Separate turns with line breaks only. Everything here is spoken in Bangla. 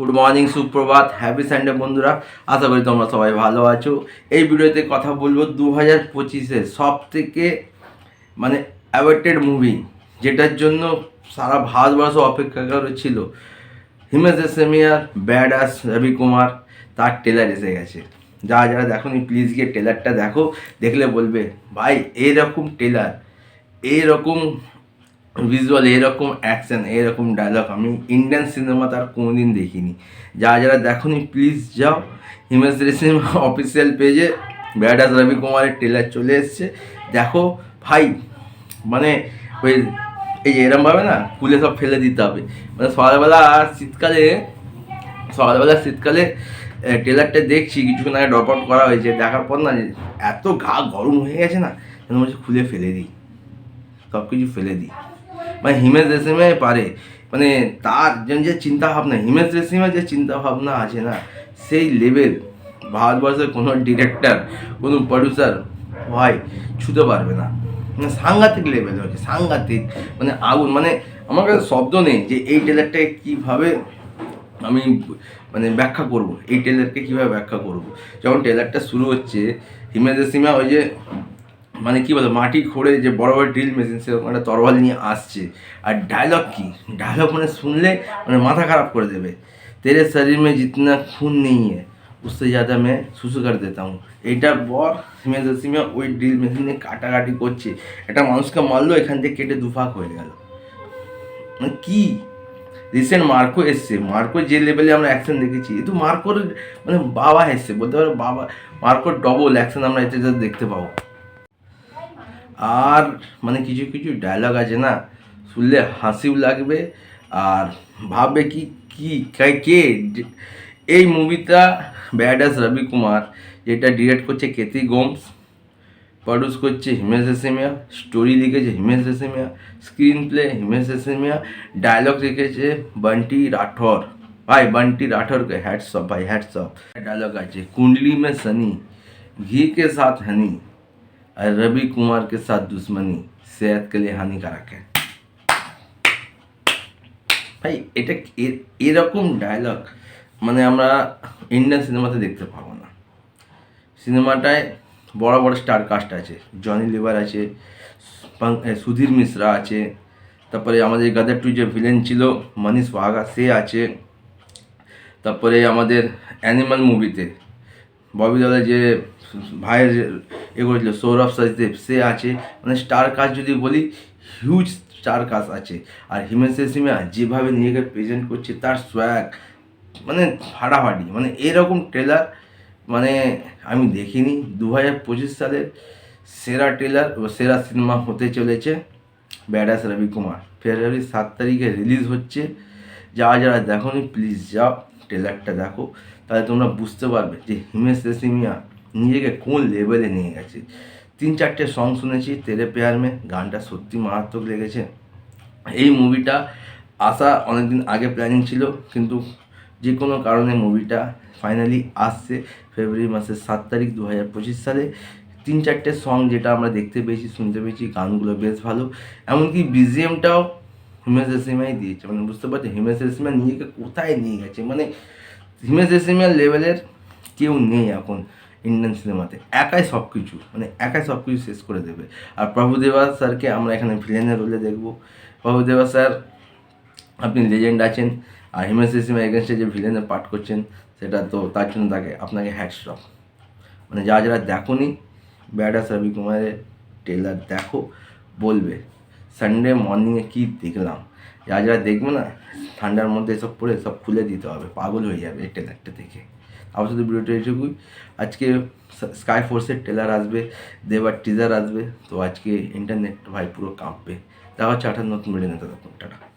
গুড মর্নিং সুপ্রভাত হ্যাপি সানডে বন্ধুরা। আশা করি তোমরা সবাই ভালো আছো। এই ভিডিওতে কথা বলব দু হাজার পঁচিশের সব থেকে মানে অ্যাওয়ার্টেড মুভি যেটার জন্য সারা ভারতবর্ষ অপেক্ষা করেছিল। হিমেশ রেশমিয়ার ব্যাড আস রবি কুমার তার টেলার এসে গেছে। যারা যারা দেখো নি প্লিজ গিয়ে টেলারটা দেখো। দেখলে বলবে, ভাই, এরকম টেলার এইরকম ভিজুয়াল এরকম অ্যাকশন এরকম ডায়লগ আমি ইন্ডিয়ান সিনেমা তার কোনোদিন দেখিনি। যারা যারা দেখোনি প্লিজ যাও। হিমেশ রেশমিয়া অফিসিয়াল পেজে ব্যাডাস রবি কুমারের টেলার চলে এসছে। দেখো, ভাই মানে ওই, এই যে এরমভাবে না খুলে সব ফেলে দিতে হবে। মানে সকালবেলা শীতকালে সকালবেলা শীতকালে টেলারটা দেখছি, কিছুক্ষণ আগে ড্রপ আউট করা হয়েছে। দেখার পর না এত গা গরম হয়ে গেছে না, যেন বলছি খুলে ফেলে দিই। সব কিছু ফেলে দিই। মানে হিমেশ রেশমিয়াই পারে। মানে তার যে- যে চিন্তা ভাবনা হিমেশ রেশমিয়ার যে চিন্তা ভাবনা আছে না, সেই লেভেল ভারতবর্ষের কোনো ডিরেক্টর কোনো প্রডিউসার ভাই ছুতে পারবে না। মানে সাংঘাতিক লেভেল হচ্ছে সাংঘাতিক। মানে আগুন মানে আমার কাছে শব্দ নেই যে এই টেলারটাকে কীভাবে আমি মানে ব্যাখ্যা করব, এই টেলারকে কীভাবে ব্যাখ্যা করব। যখন টেলারটা শুরু হচ্ছে, হিমেশ রেশমিয়া ওই যে মানে কি বলবো মাটি খোঁড়ে যে বড় বড় ড্রিল মেশিন সেরকম একটা তরোয়াল নিয়ে আসছে আর ডায়লগ কি ডায়লগ মানে শুনলে মানে মাথা খারাপ করে দেবে তেরে শরীর में जितना खून नहीं है उससे ज़्यादा मैं सुसु कर देता हूँ এইটার পর হিমেশ রেশমিয়া ওই ড্রিল মেশিনে কাটাকাটি করছে একটা মানুষকে মারলো এখান থেকে কেটে দুফাক হয়ে গেল মানে কি রিসেন্ট মার্কো এসছে মার্কো যে লেভেলে আমরা অ্যাকশন দেখেছি কিন্তু মার্কোর মানে বাবা এসছে বলতে পারো বাবা মার্কোর ডবল অ্যাকশন আমরা এতে যা দেখতে পাবো আর মানে কিছু কিছু ডায়লগ আছে না শুনলে হাসিও লাগবে আর ভাববে কি কি কে এই মুভিটা ব্যাডাস রবি কুমার যেটা ডিরেক্ট করছে কেতি গোমস প্রডিউস করছে হিমেশ রেসেমিয়া স্টোরি লিখেছে Himesh Reshammiya screenplay Himesh Reshammiya dialogue লিখেছে बंटी राठौर भाई बंटी राठौर के हैट्स ऑफ़ भाई हैट्स ऑफ़ डायलॉग आज कुंडली में सनी घी के साथ हनी और रवि कुमार के साथ दुश्मनी सेहत के लिए हानिकारक है ভাই এটা এ- এরকম ডায়লগ মানে আমরা ইন্ডিয়ান সিনেমাতে দেখতে পাবো না সিনেমাটায় বড় বড় স্টার কাস্ট আছে জনি লিভার আছে পং- এ, সুধীর মিশ্রা আছে তারপরে আমাদের গাদার টু যে ভিলেন ছিল মনীষ ওয়াগা সে আছে তারপরে আমাদের অ্যানিমাল মুভিতে ববি দাদা যে ভাইয়ের এ করেছিল, সৌরভ সচদেব সে আছে। মানে স্টার কাস্ট যদি বলি হিউজ স্টার কাস্ট আছে। আর হিমেশ রেশমিয়া যেভাবে নিজেকে প্রেজেন্ট করছে, তার সোয়াগ মানে ফাটাফাটি মানে এরকম ট্রেলার মানে আমি দেখিনি। দু হাজার পঁচিশ সালের সেরা ট্রেলার ও সেরা সিনেমা হতে চলেছে ব্যাডাস রবি কুমার। ফেব্রুয়ারি সাত তারিখে রিলিজ হচ্ছে। যারা যারা দেখোনি প্লিজ যাও। ট্রেলারটা দেখো, তাহলে তোমরা বুঝতে পারবে যে হিমেশ রেশমিয়া নিজেকে কোন লেভেলে নিয়ে গেছে। তিন চারটে সং শুনেছি, তেরে পেয়ার মে, গানটা সত্যি মারাত্মক লেগেছে। এই মুভিটা আসা অনেকদিন আগে প্ল্যানিং ছিল, কিন্তু যে কোনো কারণে মুভিটা ফাইনালি আসছে ফেব্রুয়ারি মাসের সাত তারিখ দু হাজার পঁচিশ সালে। তিন চারটে সং যেটা আমরা দেখতে পেয়েছি, শুনতে পেয়েছি, গানগুলো বেশ ভালো। এমনকি বিজিএমটাও হিমেশ রেশমিয়াই দিয়েছে। মানে বুঝতে পারছি হিমেশ রেশমিয়া নিজেকে কোথায় নিয়ে গেছে? মানে হিমেশ রেশমিয়ার লেভেলের কেউ নেই এখন ইন্ডিয়ান সিনেমাতে। একাই সব কিছু মানে একাই সব কিছু শেষ করে দেবে। আর প্রভুদেবা স্যারকে আমরা এখানে ভিলেনের রোলে দেখব। প্রভুদেবা স্যার, আপনি লেজেন্ড আছেন। আর হিমেশ রেশমিয়া এগেনস্টে যে ভিলেনের পাঠ করছেন, সেটা তো তার জন্য তাকে আপনাকে হ্যাটস্টপ মানে যারা যারা দেখোনি ব্যাডাস রবি কুমারের ট্রেলার দেখো, বলবে। সানডে মর্নিংয়ে কী দেখলাম? যারা যারা দেখবে না, ঠান্ডার মধ্যে এসব পড়ে সব খুলে দিতে হবে, পাগল হয়ে যাবে এই ট্রেলারটা দেখে আমার শুধু ভিডিওটা এটুকুই আজকে স্কাই ফোর্সের ট্রেলার আসবে, দেবার টিজার আসবে, তো আজকে ইন্টারনেট ভাই পুরো কাঁপবে। দেখা হচ্ছে আঠার নতুন ভিডিও নিতে টাটা।